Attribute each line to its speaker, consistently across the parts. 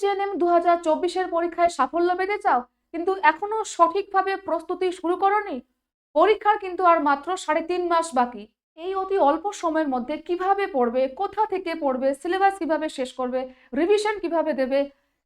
Speaker 1: GNM দু হাজার চব্বিশের পরীক্ষায় সাফল্য পেতে চাও, কিন্তু এখনও সঠিকভাবে প্রস্তুতি শুরু করনি? পরীক্ষার কিন্তু আর মাত্র সাড়ে তিন মাস বাকি। এই অতি অল্প সময়ের মধ্যে কীভাবে পড়বে, কোথা থেকে পড়বে, সিলেবাস কীভাবে শেষ করবে রিভিশন কীভাবে দেবে,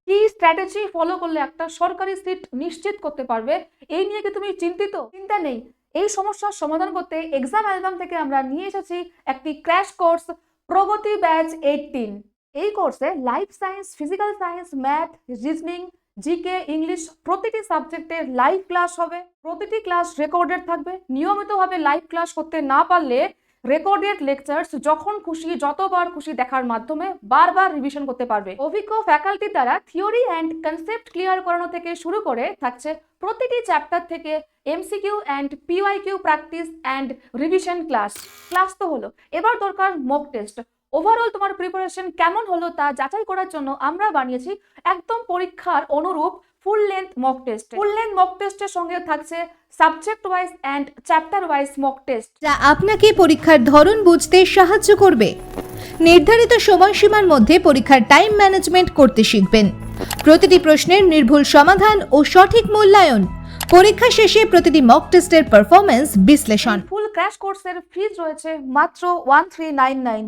Speaker 1: কি স্ট্র্যাটেজি ফলো করলে একটা সরকারি সিট নিশ্চিত করতে পারবে, এই নিয়ে কি তুমি চিন্তিত? চিন্তা নেই। এই সমস্যার সমাধান করতে এক্সাম অ্যালবাম থেকে আমরা নিয়ে এসেছি একটি crash course Pragati batch eighteen এই কোর্সে life science physical science math reasoning GK English প্রতিটি সাবজেক্টের লাইভ ক্লাস হবে। প্রতিটি ক্লাস রেকর্ডেড থাকবে। নিয়মিতভাবে লাইভ ক্লাস করতে না পারলে রেকর্ডেড লেকচার্স যখন খুশি, যতবার খুশি দেখার মাধ্যমে বারবার রিভিশন করতে পারবে। অভিজ্ঞ ফ্যাকাল্টি দ্বারা থিওরি অ্যান্ড কনসেপ্ট ক্লিয়ার করানো থেকে শুরু করে থাকছে প্রতিটি চ্যাপ্টার থেকে MCQ and P Y Q practice and revision class class তো হলো। এবার দরকার মক টেস্ট ওভারঅল তোমার প্রিপারেশন কেমন হলো তা যাচাই করার জন্য আমরা বানিয়েছি একদম পরীক্ষার অনুরূপ full length mock test full length mock টেস্টের সঙ্গে থাকছে subject wise and chapter wise mock test
Speaker 2: যা আপনাকে পরীক্ষার ধরন বুঝতে সাহায্য করবে। নির্ধারিত সময়সীমার মধ্যে পরীক্ষার টাইম ম্যানেজমেন্ট করতে শিখবেন। প্রতিটি প্রশ্নের নির্ভুল সমাধান ও সঠিক মূল্যায়ন। পরীক্ষা শেষে প্রতিটি মক টেস্টের পারফরমেন্স বিশ্লেষণ।
Speaker 1: ফুল ক্র্যাশ কোর্সের ফিজ রয়েছে মাত্র ওয়ান থ্রি নাইন নাইন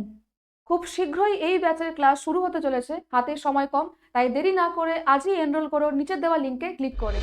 Speaker 1: খুব শীঘ্রই এই ব্যাচের ক্লাস শুরু হতে চলেছে। হাতে সময় কম, তাই দেরি না করে আজই এনরোল করো, নিচের দেওয়া লিঙ্কে ক্লিক করে।